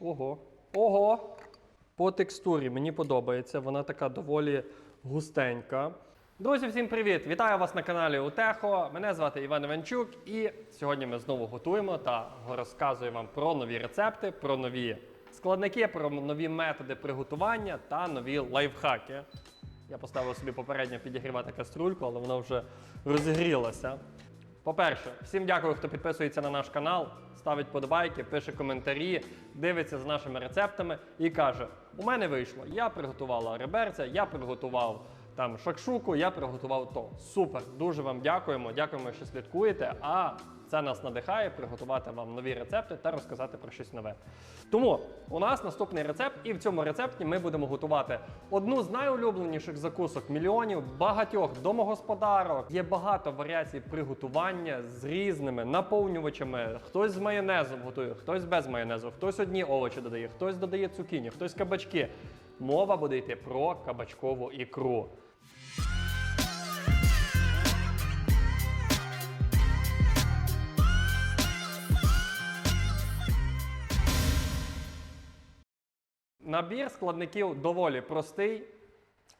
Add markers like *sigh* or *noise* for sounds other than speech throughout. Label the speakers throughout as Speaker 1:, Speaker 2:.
Speaker 1: Ого. Ого. По текстурі мені подобається, вона така доволі густенька. Друзі, всім привіт! Вітаю вас на каналі Утехо. Мене звати Іван Іванчук, і сьогодні ми знову готуємо та розказуємо вам про нові рецепти, про нові складники, про нові методи приготування та нові лайфхаки. Я поставив собі попередньо підігрівати каструльку, але вона вже розігрілася. По-перше, всім дякую, хто підписується на наш канал, ставить подобайки, пише коментарі, дивиться за нашими рецептами і каже: у мене вийшло, я приготувала реберця, я приготував там шакшуку, я приготував то. Супер! Дуже вам дякуємо. Дякуємо, що слідкуєте. А це нас надихає приготувати вам нові рецепти та розказати про щось нове. Тому у нас наступний рецепт, і в цьому рецепті ми будемо готувати одну з найулюбленіших закусок мільйонів багатьох домогосподарок. Є багато варіацій приготування з різними наповнювачами. Хтось з майонезом готує, хтось без майонезу, хтось одні овочі додає, хтось додає цукіні, хтось кабачки. Мова буде йти про кабачкову ікру. Набір складників доволі простий.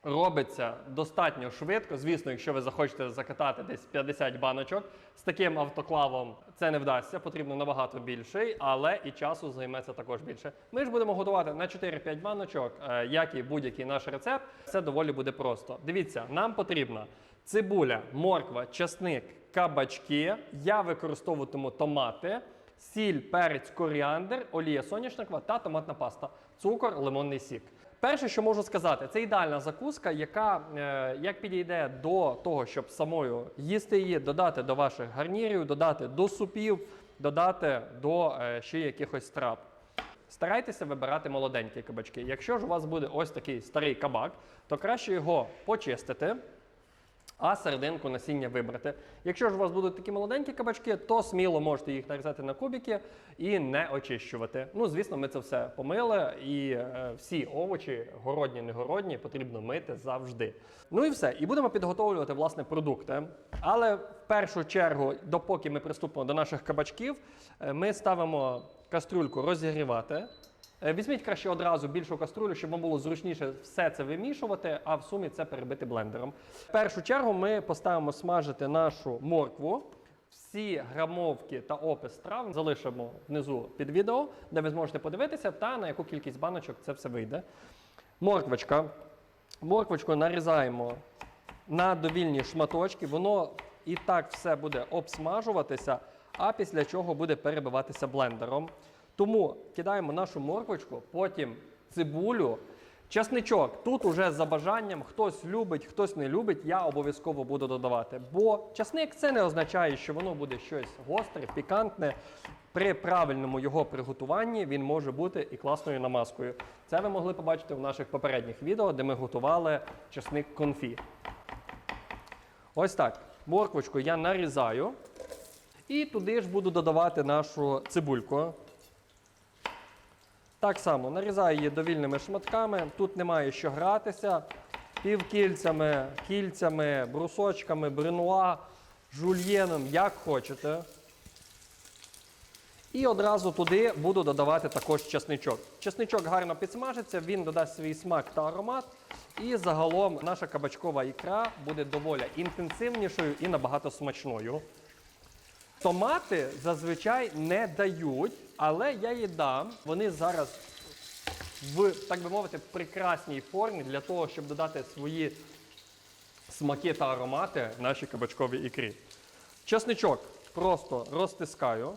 Speaker 1: Робиться достатньо швидко. Звісно, якщо ви захочете закатати десь 50 баночок, з таким автоклавом це не вдасться, потрібно набагато більший, але і часу займеться також більше. Ми ж будемо готувати на 4-5 баночок, е, як і будь-який наш рецепт. Це доволі буде просто. Дивіться, нам потрібна цибуля, морква, часник, кабачки. Я використовуватиму томати. Сіль, перець, коріандр, олія соняшникова та томатна паста, цукор, лимонний сік. Перше, що можу сказати, це ідеальна закуска, яка е, як підійде до того, щоб самою їсти її, додати до ваших гарнірів, додати до супів, додати до е, ще якихось страв. Старайтеся вибирати молоденькі кабачки. Якщо ж у вас буде ось такий старий кабак, то краще його почистити а серединку насіння вибрати. Якщо ж у вас будуть такі молоденькі кабачки, то сміло можете їх нарізати на кубики і не очищувати. Ну, звісно, ми це все помили, і е, всі овочі, городні, негородні, потрібно мити завжди. Ну і все. І будемо підготовлювати власне продукти. Але в першу чергу, допоки ми приступимо до наших кабачків, е, ми ставимо кастрюльку розігрівати. Е, Візьміть краще одразу більшу каструлю, щоб вам було зручніше все це вимішувати, а в сумі це перебити блендером. В першу чергу ми поставимо смажити нашу моркву. Всі грамовки та опис трав залишимо внизу під відео, де ви зможете подивитися, та на яку кількість баночок це все вийде. Морквочка. Морквочку нарізаємо на довільні шматочки. Воно і так все буде обсмажуватися, а після чого буде перебиватися блендером. Тому кидаємо нашу морквочку, потім цибулю. Часничок тут уже за бажанням хтось любить, хтось не любить, я обов'язково буду додавати. Бо часник це не означає, що воно буде щось гостре, пікантне. При правильному його приготуванні він може бути і класною намазкою. Це ви могли побачити в наших попередніх відео, де ми готували часник конфі. Ось так. Морквочку я нарізаю. І туди ж буду додавати нашу цибульку. Так само нарізаю її довільними шматками. Тут немає що гратися. Півкільцями, кільцями, брусочками, бренуа, жульєном, як хочете. І одразу туди буду додавати також чесничок. Чесничок гарно підсмажиться, він додасть свій смак та аромат. І загалом наша кабачкова ікра буде доволі інтенсивнішою і набагато смачною. Томати зазвичай не дають, але я їй дам. Вони зараз в, так би мовити, прекрасній формі для того, щоб додати свої смаки та аромати нашій кабачковій ікрі. Чесничок просто розтискаю.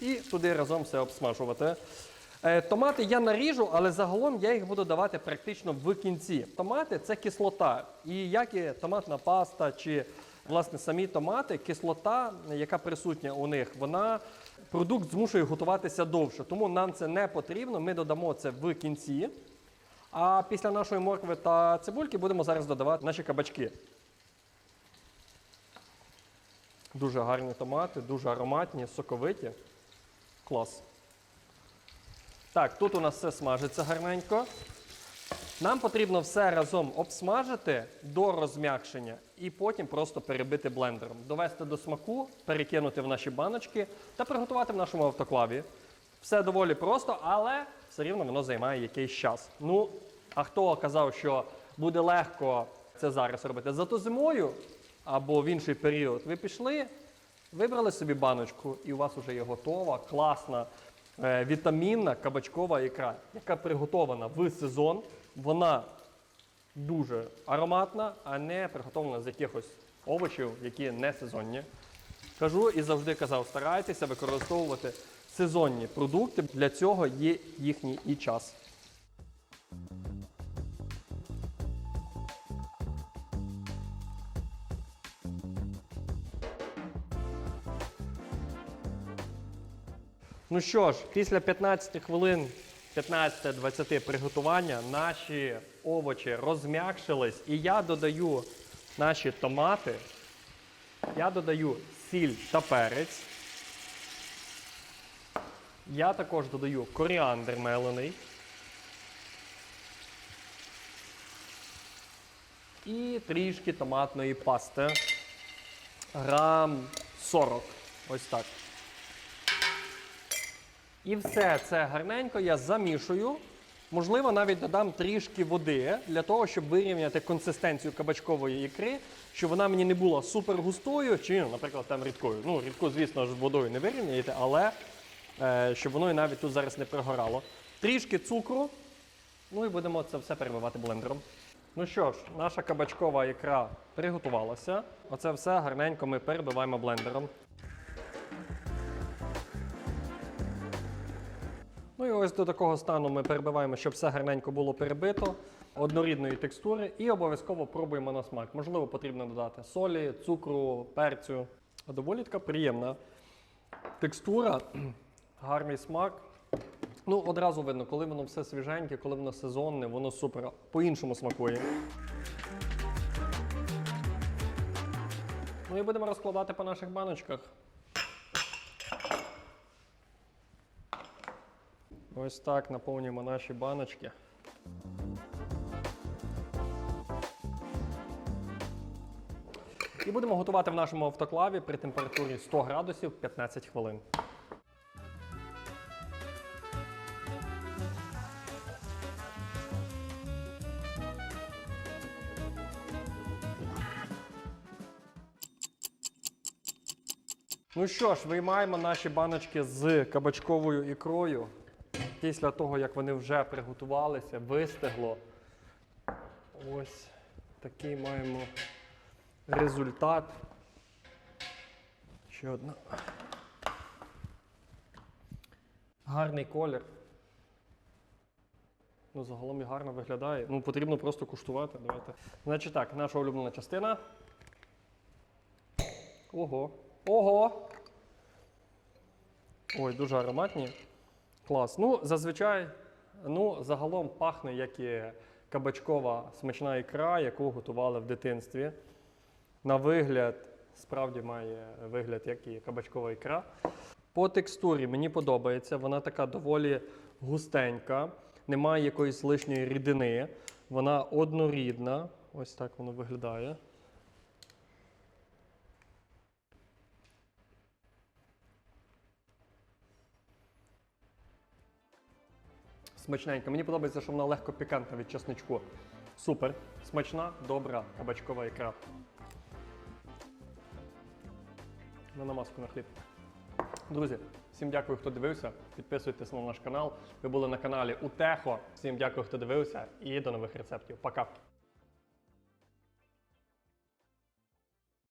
Speaker 1: І туди разом все обсмажувати. Е, Томати я наріжу, але загалом я їх буду давати практично в кінці. Томати це кислота. І як і томатна паста чи власне самі томати, кислота, яка присутня у них, вона продукт змушує готуватися довше. Тому нам це не потрібно. Ми додамо це в кінці. А після нашої моркви та цибульки будемо зараз додавати наші кабачки. Дуже гарні томати, дуже ароматні, соковиті. Клас. Так, тут у нас все смажиться гарненько. Нам потрібно все разом обсмажити до розм'якшення і потім просто перебити блендером, довести до смаку, перекинути в наші баночки та приготувати в нашому автоклаві. Все доволі просто, але все рівно воно займає якийсь час. Ну, а хто казав, що буде легко це зараз робити? Зато зимою або в інший період ви пішли, вибрали собі баночку, і у вас вже є готова, класна, е, вітамінна кабачкова ікра, яка приготована в сезон. Вона дуже ароматна, а не приготовлена з якихось овочів, які не сезонні. Кажу і завжди казав, старайтеся використовувати сезонні продукти. Для цього є їхній і час. Ну що ж, після 15 хвилин, 15-20 приготування наші овочі розм'якшились, і я додаю наші томати, я додаю сіль та перець. Я також додаю коріандр мелений. І трішки томатної пасти. Грам 40. Ось так. І все це гарненько я замішую. Можливо, навіть додам трішки води для того, щоб вирівняти консистенцію кабачкової ікри, щоб вона мені не була супер густою чи, наприклад, там рідкою. Ну, рідку, звісно ж, водою не вирівняєте, але е, щоб воно і навіть тут зараз не пригорало. Трішки цукру. Ну і будемо це все перебивати блендером. Ну що ж, наша кабачкова ікра приготувалася. Оце все гарненько ми перебиваємо блендером. Ось до такого стану ми перебиваємо, щоб все гарненько було перебито, однорідної текстури, і обов'язково пробуємо на смак. Можливо, потрібно додати солі, цукру, перцю. Доволі така приємна текстура, *clears throat* гарний смак. Ну, одразу видно, коли воно все свіженьке, коли воно сезонне, воно супер по-іншому смакує. Ну і будемо розкладати по наших баночках. Ось так наповнюємо наші баночки. І будемо готувати в нашому автоклаві при температурі 100 градусів 15 хвилин. Ну що ж, виймаємо наші баночки з кабачковою ікрою. Після того, як вони вже приготувалися, вистигло. Ось такий маємо результат. Ще одна. Гарний колір. Ну, загалом і гарно виглядає. Ну, потрібно просто куштувати. Давайте. Значить так, наша улюблена частина. Ого. Ого! Ой, дуже ароматні. Клас. Ну, зазвичай, ну, загалом пахне, як і кабачкова смачна ікра, яку готували в дитинстві. На вигляд, справді має вигляд, як і кабачкова ікра. По текстурі мені подобається, вона така доволі густенька, немає якоїсь лишньої рідини. Вона однорідна. Ось так воно виглядає. Смачненька. Мені подобається, що вона легко пікантна від чесничку. Супер. Смачна, добра кабачкова ікра. На намазку на хліб. Друзі, всім дякую, хто дивився. Підписуйтесь на наш канал. Ви були на каналі Утехо. Всім дякую, хто дивився, і до нових рецептів. Пока!